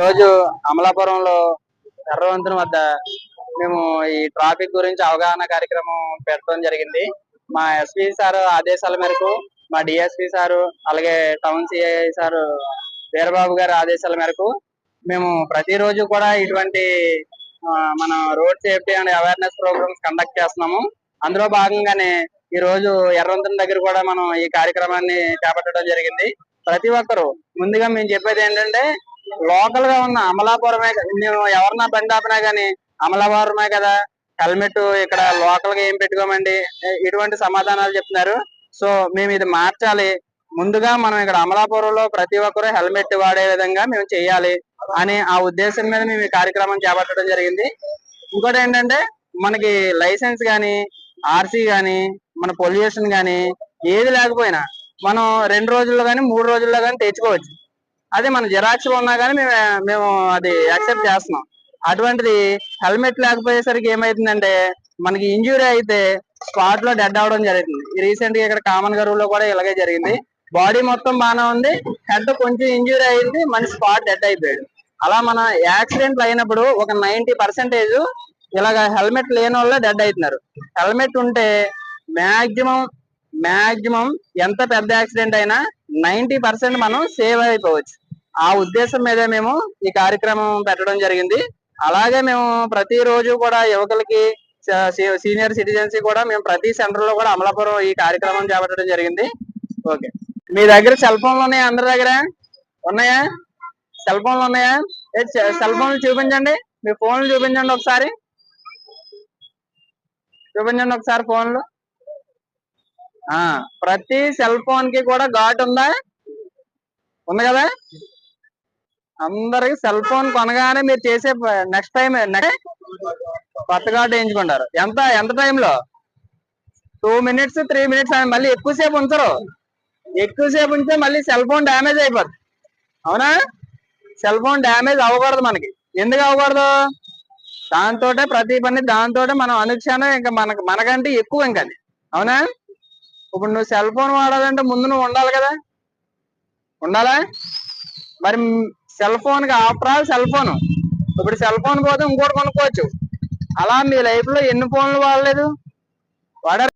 రోజు అమలాపురంలో ఎర్రవంతుని వద్ద మేము ఈ ట్రాఫిక్ గురించి అవగాహన కార్యక్రమం పెట్టడం జరిగింది. మా ఎస్పీ సార్ ఆదేశాల మేరకు మా డిఎస్పీ సారు అలాగే టౌన్ సిఐ సారు వీరబాబు గారి ఆదేశాల మేరకు మేము ప్రతిరోజు కూడా ఇటువంటి మన road safety and awareness programmes conduct చేస్తున్నాము. అందులో భాగంగానే ఈ రోజు ఎర్రవంతుని దగ్గర కూడా మనం ఈ కార్యక్రమాన్ని చేపట్టడం జరిగింది. ప్రతి ఒక్కరు ముందుగా మేము చెప్పేది ఏంటంటే లోకల్గా ఉన్న అమలాపురమే మేము ఎవరన్నా బండి ఆపినా గానీ అమలాపురమే కదా. హెల్మెట్ ఇక్కడ లోకల్గా ఏం పెట్టుకోమండి? ఇటువంటి సమాధానాలు చెప్తున్నారు. సో మేము ఇది మార్చాలి. ముందుగా మనం ఇక్కడ అమలాపురంలో ప్రతి ఒక్కరూ హెల్మెట్ వాడే విధంగా మేము చేయాలి అని ఆ ఉద్దేశం మీద మేము ఈ కార్యక్రమం చేపట్టడం జరిగింది. ఇంకోటి ఏంటంటే మనకి లైసెన్స్ గాని ఆర్సీ గాని మన పొల్యూషన్ గాని ఏది లేకపోయినా మనం రెండు రోజుల్లో గాని మూడు రోజుల్లో గాని తెచ్చుకోవచ్చు. అదే మన జిరాక్స్ ఉన్నా కానీ మేము మేము అది యాక్సెప్ట్ చేస్తున్నాం. అటువంటిది హెల్మెట్ లేకపోయేసరికి ఏమైతుందంటే మనకి ఇంజురీ అయితే స్పాట్లో డెడ్ అవడం జరుగుతుంది. రీసెంట్గా ఇక్కడ కామన్ గరువులో కూడా ఇలాగే జరిగింది. బాడీ మొత్తం బాగానే ఉంది. హెడ్ కొంచెం ఇంజురీ అయింది. మన స్పాట్ డెడ్ అయిపోయాడు. అలా మన యాక్సిడెంట్లు అయినప్పుడు ఒక నైన్టీ పర్సెంటేజ్ ఇలాగ హెల్మెట్ లేని వాళ్ళే డెడ్ అవుతున్నారు. హెల్మెట్ ఉంటే మాక్సిమం మాక్సిమం ఎంత పెద్ద యాక్సిడెంట్ అయినా నైన్టీ పర్సెంట్ మనం సేవ్ అయిపోవచ్చు. ఆ ఉద్దేశం మీద మేము ఈ కార్యక్రమం పెట్టడం జరిగింది. అలాగే మేము ప్రతిరోజు కూడా యువకులకి సీనియర్ సిటిజన్స్ కూడా మేము ప్రతి సెంటర్లో కూడా అమలాపురం ఈ కార్యక్రమం చేపట్టడం జరిగింది. ఓకే. మీ దగ్గర సెల్ ఫోన్లు ఉన్నాయా అందరి దగ్గర? ఉన్నాయా? సెల్ ఫోన్లు ఉన్నాయా? సెల్ ఫోన్లు చూపించండి. మీ ఫోన్లు చూపించండి ఒకసారి. చూపించండి ఒకసారి ఫోన్లు. ప్రతి సెల్ ఫోన్కి కూడా ఘాట్ ఉందా? ఉంది కదా? అందరికి సెల్ ఫోన్ కొనగానే మీరు చేసే నెక్స్ట్ టైం కొత్త ఘాట్ వేయించుకుంటారు. ఎంత ఎంత టైంలో టూ మినిట్స్ త్రీ మినిట్స్ మళ్ళీ ఎక్కువసేపు ఉంచరు. ఎక్కువసేపు ఉంచితే మళ్ళీ సెల్ ఫోన్ డ్యామేజ్ అయిపోద్ది. అవునా? సెల్ ఫోన్ డ్యామేజ్ అవ్వకూడదు మనకి. ఎందుకు అవ్వకూడదు? దాంతో ప్రతి పని దాంతో మనం అనుక్షణం ఇంకా మనకు మనకంటే ఎక్కువ ఇంకా అవునా? ఇప్పుడు నువ్వు సెల్ ఫోన్ వాడాలంటే ముందు నువ్వు ఉండాలి కదా. ఉండాలా? మరి సెల్ ఫోన్కి ఆఫ్టర్ సెల్ ఫోన్. ఇప్పుడు సెల్ ఫోన్ పోతే ఇంకోటి కొనుక్కోవచ్చు. అలా మీ లైఫ్లో ఎన్ని ఫోన్లు వాడలేదు? వాడారు